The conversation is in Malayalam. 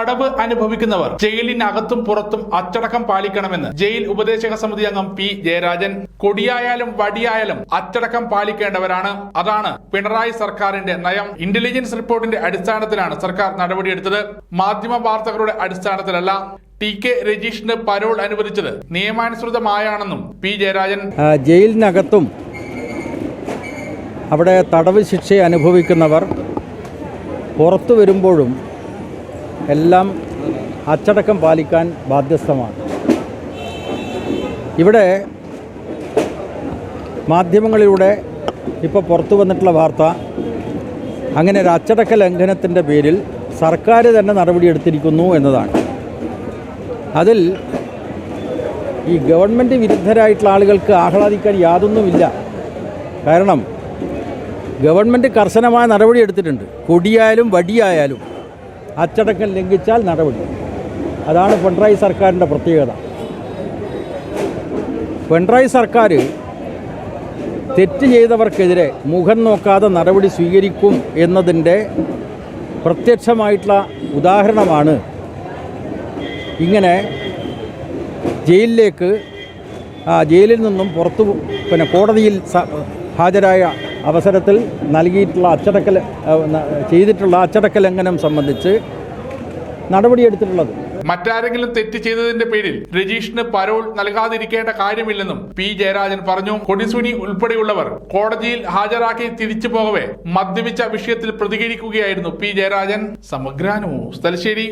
തടവ് അനുഭവിക്കുന്നവർ. ജയിലിനകത്തും പുറത്തും അച്ചടക്കം പാലിക്കണമെന്ന് ജയിൽ ഉപദേശക സമിതി അംഗം പി ജയരാജൻ. കൊടിയായാലും വടിയായാലും അച്ചടക്കം പാലിക്കേണ്ടവരാണ്. അതാണ് പിണറായി സർക്കാരിന്റെ നയം. ഇന്റലിജൻസ് റിപ്പോർട്ടിന്റെ അടിസ്ഥാനത്തിലാണ് സർക്കാർ നടപടിയെടുത്തത്. മാധ്യമ വാർത്തകളുടെ അടിസ്ഥാനത്തിലല്ല. ടി കെ രജീഷിന് പരോൾ അനുവദിച്ചത് നിയമാനുസൃതമായാണെന്നും പി ജയരാജൻ. ജയിലിനകത്തും അവിടെ തടവ് ശിക്ഷ അനുഭവിക്കുന്നവർ പുറത്തു വരുമ്പോഴും എല്ലാം അച്ചടക്കം പാലിക്കാൻ ബാധ്യസ്ഥമാണ്. ഇവിടെ മാധ്യമങ്ങളിലൂടെ ഇപ്പോൾ പുറത്തു വന്നിട്ടുള്ള വാർത്ത അങ്ങനെ ഒരു അച്ചടക്ക ലംഘനത്തിന്റെ പേരിൽ സർക്കാർ തന്നെ നടപടിയെടുത്തിരിക്കുന്നു എന്നതാണ്. അതിൽ ഈ ഗവൺമെന്റ് വിരുദ്ധരായിട്ടുള്ള ആളുകൾക്ക് ആഹ്ലാദിക്കാൻ യാതൊന്നുമില്ല. കാരണം ഗവൺമെന്റ് കർശനമായ നടപടിയെടുത്തിട്ടുണ്ട് കൊടിയായാലും വടിയായാലും അച്ചടക്കം ലംഘിച്ചാൽ നടപടി. അതാണ് പിണറായി സർക്കാരിന്റെ പ്രത്യേകത. പിണറായി സർക്കാർ തെറ്റ് ചെയ്തവർക്കെതിരെ മുഖം നോക്കാതെ നടപടി സ്വീകരിക്കും എന്നതിന്റെ പ്രത്യക്ഷമായിട്ടുള്ള ഉദാഹരണമാണ് ഇങ്ങനെ ജയിലിലേക്ക് ജയിലിൽ നിന്നും പുറത്തു പിന്നെ കോടതിയിൽ ഹാജരായ അവസരത്തിൽ നൽകിയിട്ടുള്ള അച്ചടക്ക ല- ആ, ന- ചെയ്തിട്ടുള്ള അച്ചടക്ക ലംഘനം സംബന്ധിച്ച് നടപടിയെടുത്തിട്ടുള്ളത്. മറ്റാരെങ്കിലും തെറ്റ് ചെയ്തതിന്റെ പേരിൽ രജീഷിന് പരോൾ നൽകാതിരിക്കേണ്ട കാര്യമില്ലെന്നും പി ജയരാജൻ പറഞ്ഞു. കൊടിസുനി ഉൾപ്പെടെയുള്ളവർ കോടതിയിൽ ഹാജരാക്കി തിരിച്ചു പോകവെ മദ്യപിച്ച വിഷയത്തിൽ പ്രതികരിക്കുകയായിരുന്നു പി ജയരാജൻ. സമഗ്ര ന്യൂസ് തലശ്ശേരി.